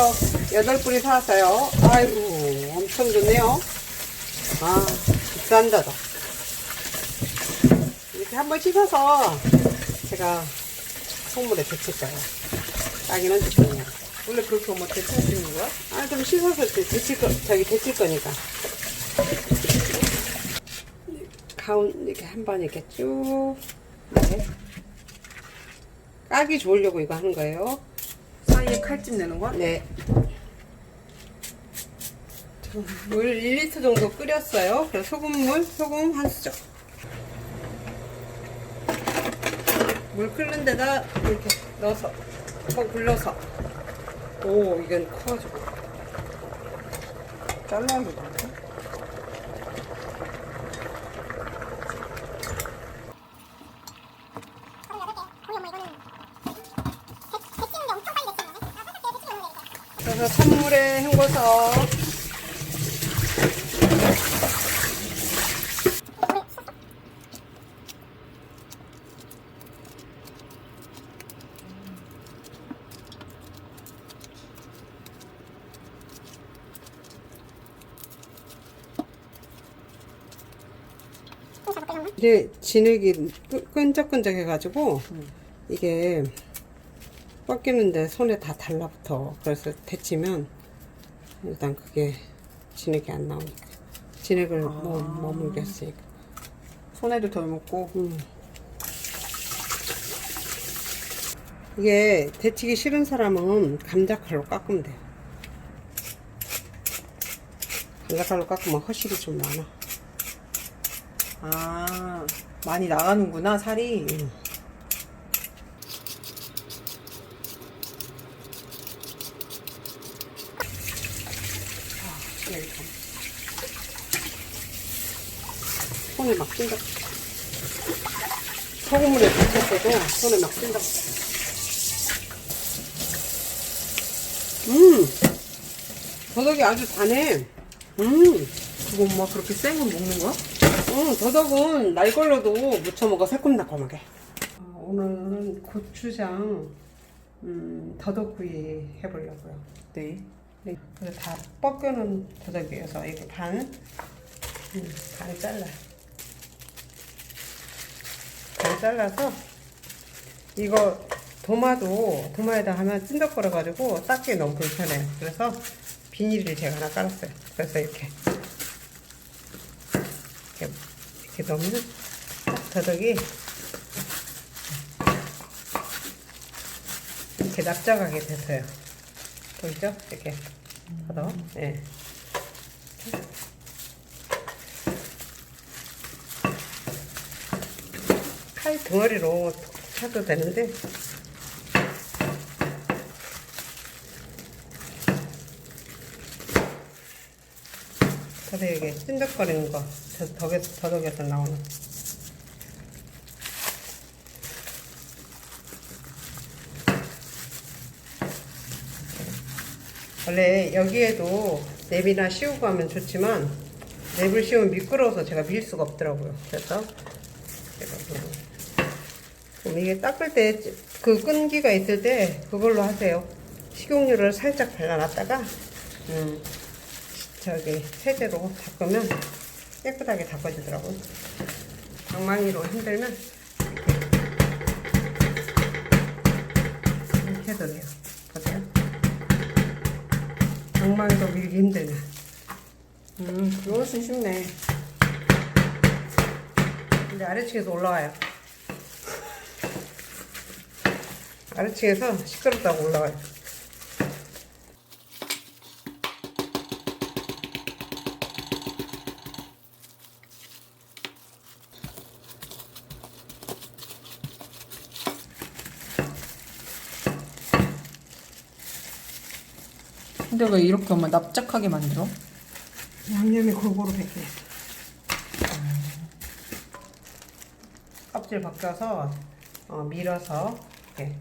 시켜서 여덟 뿌리 사왔어요. 아이고, 엄청 좋네요. 아, 비싼다다. 이렇게 한번 씻어서 제가 소물에 데칠 거예요. 딱이는 좋거든요. 원래 그렇게 엄마 대충 쓰는 거야? 아, 좀 씻어서 데- 데칠 거, 저기 데칠 거니까. 가운, 이렇게 한 번 이렇게 쭉. 이렇게. 까기 좋으려고 이거 하는 거예요. 사이에 칼집 내는 거야? 네. 물 1리터 정도 끓였어요. 그래서 소금물, 소금 한 수저. 물 끓는 데다 이렇게 넣어서, 더 굴러서. 오, 이건 커가지고. 잘라야 되나? 그래서 찬물에 헹궈서. 이게 진흙이 끈- 끈적끈적해가지고 이게 꺾이는데 손에 다 달라붙어. 그래서 데치면 일단 그게 진흙이 안 나오니까 진흙을 뭐 머물겠으니까. 손에도 덜 묻고. 음. 이게 데치기 싫은 사람은 감자칼로 깎으면 돼요. 감자칼로 깎으면 허실이 좀 많아. 아, 많이 나가는구나, 살이. 이렇게. 손에 막 찐다. 소금물에 데쳤어도 손에 막 찐다. 음! 더덕이 아주 다네. 음! 그거 엄마 그렇게 센 건 먹는 거야? 음, 더덕은 날 걸로도 무쳐 먹어 새콤달콤하게. 아, 오늘은 고추장, 음, 더덕구이 해보려고요. 네. 네, 그래서 다 뻗겨놓은 더덕이어서 이렇게 반, 음, 반 잘라. 반 잘라서 이거 도마도 도마에다 하면 찐덕거려가지고 닦기 너무 불편해요. 그래서 비닐을 제가 하나 깔았어요. 그래서 이렇게 이렇게, 이렇게 넣으면 딱 더덕이 이렇게 납작하게 됐어요. 보이죠? 이렇게 더덕. 예. 칼 덩어리로 차도 되는데 더덕 이게 찐득거리는 거 더- 덕에서 더덕에서 나오는 원래 여기에도 랩이나 씌우고 하면 좋지만 랩을 씌우면 미끄러워서 제가 밀 수가 없더라고요. 그래서 제가 그럼 이게 닦을 때 그 끈기가 있을 때 그걸로 하세요. 식용유를 살짝 발라놨다가 음, 저기 세제로 닦으면 깨끗하게 닦아지더라고요. 방망이로 흔들면 이렇게 해도 돼요. 방망이로 밀기 힘들면 음, 그것은 쉽네. 근데 아래층에서 올라와요. 아래층에서 시끄럽다고 올라와요. 근데 왜 이렇게 엄마 납작하게 만들어? 양념이 골고루 뱉게. 껍질 벗겨서 어, 밀어서 이렇게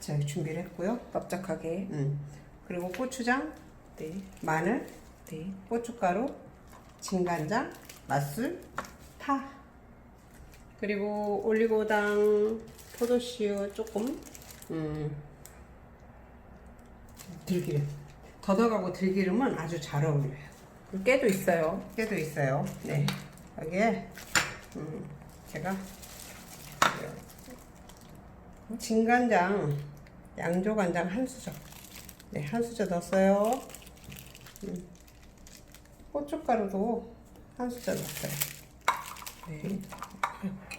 제가 준비를 했고요. 납작하게. 음. 그리고 고추장, 네. 마늘, 네. 고춧가루, 진간장, 맛술, 파. 그리고 올리고당, 포도씨유 조금. 음. 들기름. 더덕하고 들기름은 아주 잘 어울려요. 깨도 있어요. 깨도 있어요. 네. 여기에 음, 제가 진간장, 양조간장 한 수저. 네, 한 수저 넣었어요. 음, 고춧가루도 한 수저 넣었어요. 네.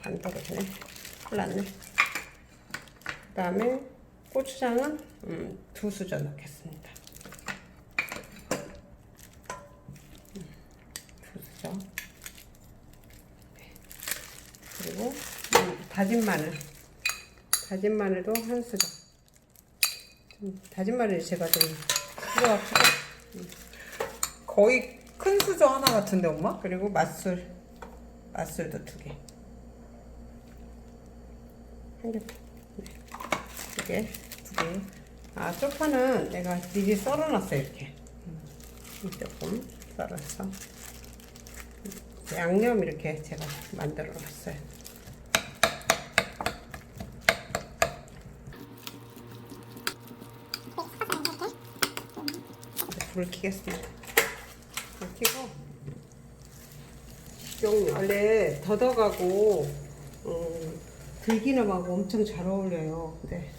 안 떨어지네. 큰일 났네. 그 다음에 고추장은 음, 두 수저 넣겠습니다. 음, 두 수저. 네. 그리고 음, 다진 마늘. 다진 마늘도 한 수저. 음, 다진 마늘 제가 좀 필요합니다. 거의 큰 수저 하나 같은데 엄마? 그리고 맛술. 맛술도 두 개. 한 개. 네. 두 개. 아, 쪽파는 내가 미리 썰어놨어요, 이렇게. 음, 조금 썰어서. 음, 양념 이렇게 제가 만들어 놨어요. 불을 켜겠습니다. 불 켜고. 좀 원래 더덕하고 음, 들기름하고 엄청 잘 어울려요. 근데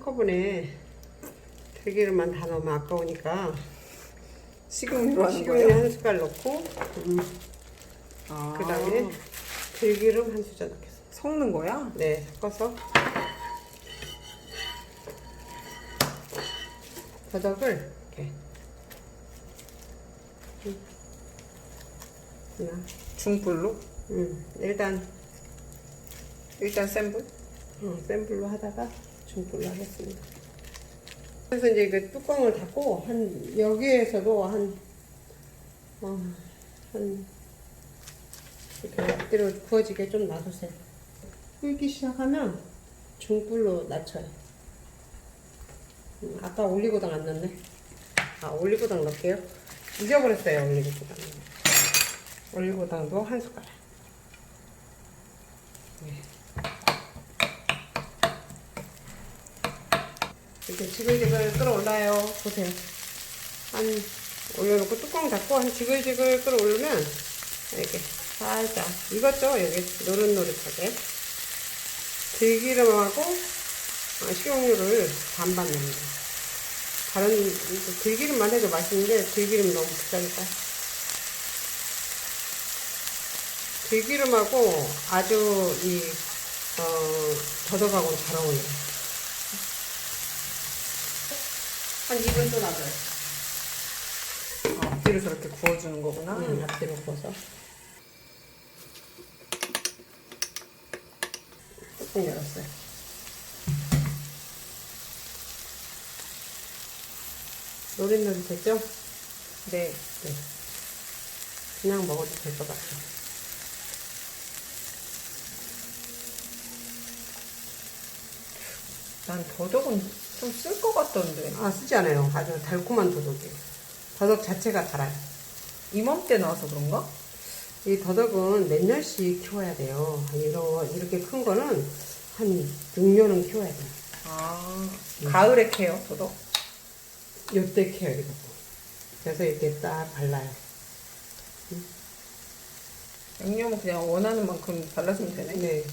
한꺼번에 들기름만 다 넣으면 아까우니까 식용유로 하는 식용유 거예요? 한 숟갈 넣고 음, 아. 그 다음에 들기름 한 수저 넣겠습니다. 섞는 거야? 네, 섞어서 더덕을 이렇게 음. 하나, 중불로? 음, 일단 일단 센 불? 어, 센 불로 하다가 중불로 하겠습니다. 그래서 이제 그 뚜껑을 닫고 한 여기에서도 한 어, 한 이렇게 앞뒤로 구워지게 좀 놔두세요. 끓기 시작하면 중불로 낮춰요. 음, 아까 올리고당 안 넣네. 아 올리고당 넣을게요. 잊어버렸어요 올리고당. 올리고당도 한 숟가락. 이렇게 지글지글 끓어올라요. 보세요. 한 올려놓고 뚜껑 닫고 한 지글지글 끓어오르면 이렇게 살짝 익었죠? 여기 노릇노릇하게 들기름하고 어, 식용유를 반반 넣습니다. 다른 들기름만 해도 맛있는데 들기름 너무 비싸니까 들기름하고 아주 이 어, 더덕하고 잘 어울려요. 한 2분 또 놔둬요. 아, 앞뒤로 저렇게 구워주는 거구나. 응, 앞뒤로 구워서. 뚜껑 열었어요. 노릇노릇했죠? 네. 네. 그냥 먹어도 될 것 같아요. 난 더덕은 좀 쓸 것 같던데. 아, 쓰지 않아요. 아주 달콤한 더덕이에요. 더덕 자체가 달아요. 이맘때 나와서 그런가? 이 더덕은 몇 년씩 키워야 돼요. 이거, 이렇게 큰 거는 한 6년은 키워야 돼요. 아, 가을에 캐요, 더덕? 요때 캐요, 이것도. 그래서 이렇게 딱 발라요. 양념은 그냥 원하는 만큼 발라주면 되네. 네.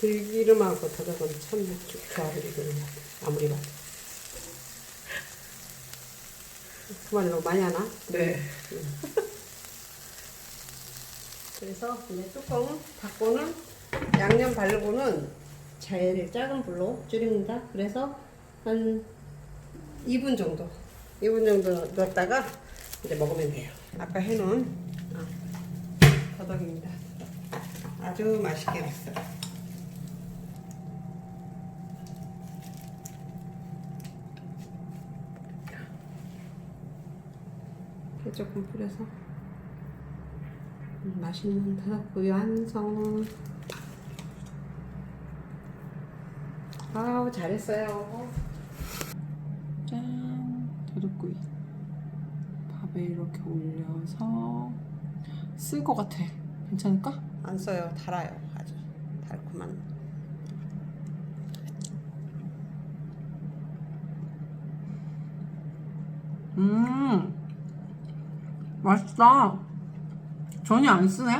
들기름하고 더덕은 참 조합이거든요. 아무리 봐도. 너무 많이 하나? 네. 그래서 이제 뚜껑 닫고는 양념 바르고는 제일 작은 불로 줄입니다. 그래서 한 2분 정도, 2분 정도 넣었다가 이제 먹으면 돼요. 아까 해놓은 어, 더덕입니다. 아주 맛있게 됐어요. 조금 뿌려서 음, 맛있는 더덕구이 완성. 아우 잘했어요. 토독구이. 밥에 이렇게 올려서 쓸 것 같아. 괜찮을까? 안 써요. 달아요. 아주 달콤한. 음, 맛있다. 전혀 안 쓰네.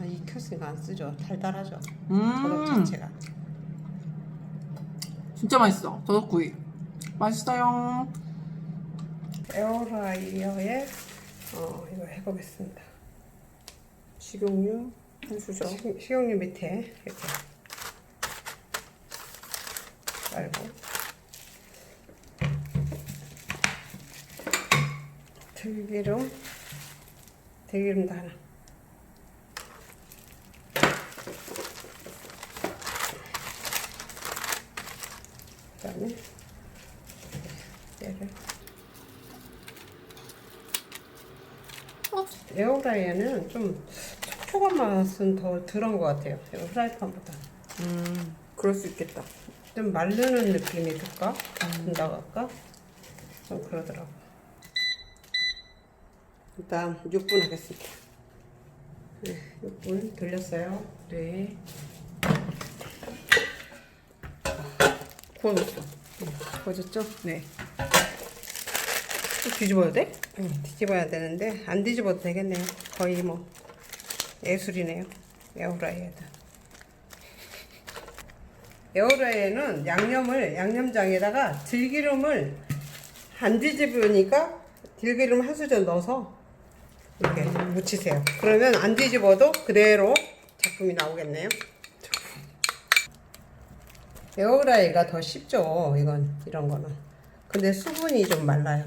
아, 익혔으니까 안 쓰죠. 달달하죠. 더덕 음, 자체가. 진짜 맛있어. 더덕구이. 맛있어요. 에어라이어에 어, 이거 해보겠습니다. 식용유 한 수저. 식- 식용유 밑에 이렇게 깔고 들기름 들기름도 하나 그 다음에 얘를 에어라이어는 좀 촉촉한 맛은 더 덜한 것 같아요. 이거 프라이팬보다. 음, 그럴 수 있겠다. 좀 마르는 느낌이 들까? 든다고 할까? 좀 그러더라고. 일단 6분 하겠습니다. 네, 6분 돌렸어요. 네. 구워졌어. 구워졌죠? 네. 또 뒤집어야 돼? 응, 뒤집어야 되는데 안 뒤집어도 되겠네요. 거의 뭐 예술이네요. 에어라이어다. 에어라이어는 양념을 양념장에다가 들기름을 안 뒤집으니까 들기름 한 수저 넣어서 이렇게 묻히세요. 그러면 안 뒤집어도 그대로 작품이 나오겠네요. 에어라이가 더 쉽죠. 이건 이런 거는. 근데 수분이 좀 말라요.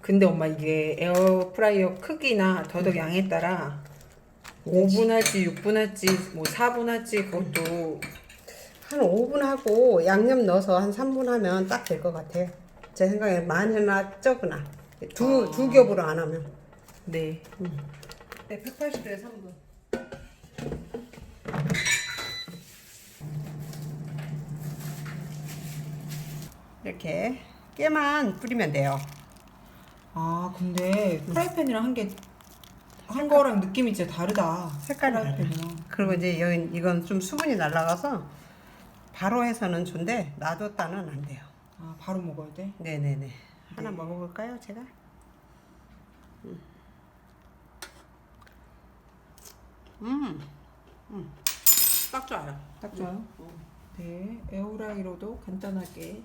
근데 엄마 이게 에어프라이어 크기나 더덕 양에 따라 5분 할지 6분 할지 뭐 4분 할지 그것도 한 5분 하고 양념 넣어서 한 3분 하면 딱 될 것 같아요. 제 생각에 많으나 적으나 두, 두 겹으로 안 하면. 네. 네, 180도에 3분. 이렇게 깨만 뿌리면 돼요. 아 근데 프라이팬이랑 한 게 한 거랑 느낌이 진짜 다르다. 색깔이. 프라이팬이랑. 그리고 이제 여기 이건 좀 수분이 날라가서 바로 해서는 좋은데 놔뒀다는 안 돼요. 아 바로 먹어야 돼. 네네네. 하나 먹어볼까요, 제가? 음, 음, 딱 좋아요. 딱 좋아요. 네, 에어라이로도 간단하게